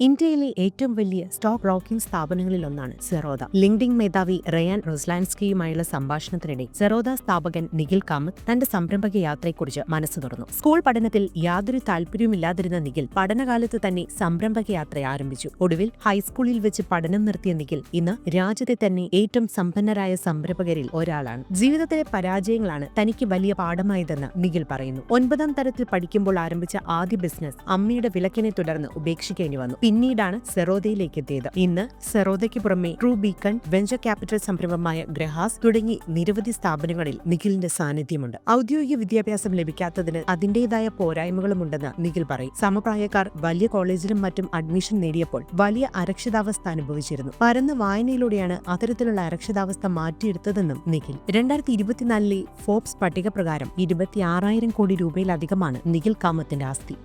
ഇന്ത്യയിലെ ഏറ്റവും വലിയ സ്റ്റോക്ക് ബ്രോക്കിംഗ് സ്ഥാപനങ്ങളിലൊന്നാണ് സെറോദ. ലിങ്ഡിംഗ് മേധാവി റയാൻ റൊസ്ലാൻസ്കിയുമായുള്ള സംഭാഷണത്തിനിടെ സെറോദ സ്ഥാപകൻ നിഖിൽ കാമത്ത് തന്റെ സംരംഭക യാത്രയെക്കുറിച്ച് മനസ്സ് തുറന്നു. സ്കൂൾ പഠനത്തിൽ യാതൊരു താല്പര്യവുമില്ലാതിരുന്ന നിഖിൽ പഠനകാലത്ത് തന്നെ സംരംഭക യാത്ര ആരംഭിച്ചു. ഒടുവിൽ ഹൈസ്കൂളിൽ വെച്ച് പഠനം നിർത്തിയ നിഖിൽ ഇന്ന് രാജ്യത്തെ തന്നെ ഏറ്റവും സമ്പന്നരായ സംരംഭകരിൽ ഒരാളാണ്. ജീവിതത്തിലെ പരാജയങ്ങളാണ് തനിക്ക് വലിയ പാഠമായതെന്ന് നിഖിൽ പറയുന്നു. ഒൻപതാം തരത്തിൽ പഠിക്കുമ്പോൾ ആരംഭിച്ച ആദ്യ ബിസിനസ് അമ്മയുടെ വിലക്കിനെ തുടർന്ന് ഉപേക്ഷിക്കേണ്ടി വന്നു. പിന്നീടാണ് സെറോദയിലേക്ക് എത്തിയത് ഇന്ന് സെറോദയ്ക്ക് പുറമെ ട്രൂ ബീക്കൺ വെഞ്ചർ ക്യാപിറ്റൽ സംരംഭമായ ഗ്രഹാസ് തുടങ്ങി നിരവധി സ്ഥാപനങ്ങളിൽ നിഖിലിന്റെ സാന്നിധ്യമുണ്ട്. ഔദ്യോഗിക വിദ്യാഭ്യാസം ലഭിക്കാത്തതിന് അതിന്റേതായ പോരായ്മകളുമുണ്ടെന്ന് നിഖിൽ പറയും. സമപ്രായക്കാർ വലിയ കോളേജിലും മറ്റും അഡ്മിഷൻ നേടിയപ്പോൾ വലിയ അരക്ഷിതാവസ്ഥ അനുഭവിച്ചിരുന്നു. പരന്ന വായനയിലൂടെയാണ് അത്തരത്തിലുള്ള അരക്ഷിതാവസ്ഥ മാറ്റിയെടുത്തതെന്നും നിഖിൽ. രണ്ടായിരത്തി ഇരുപത്തിനാലിലെ ഫോബ്സ് പട്ടിക പ്രകാരം ഇരുപത്തി ആറായിരം കോടി രൂപയിലധികമാണ് നിഖിൽ കാമത്തിന്റെ ആസ്തി.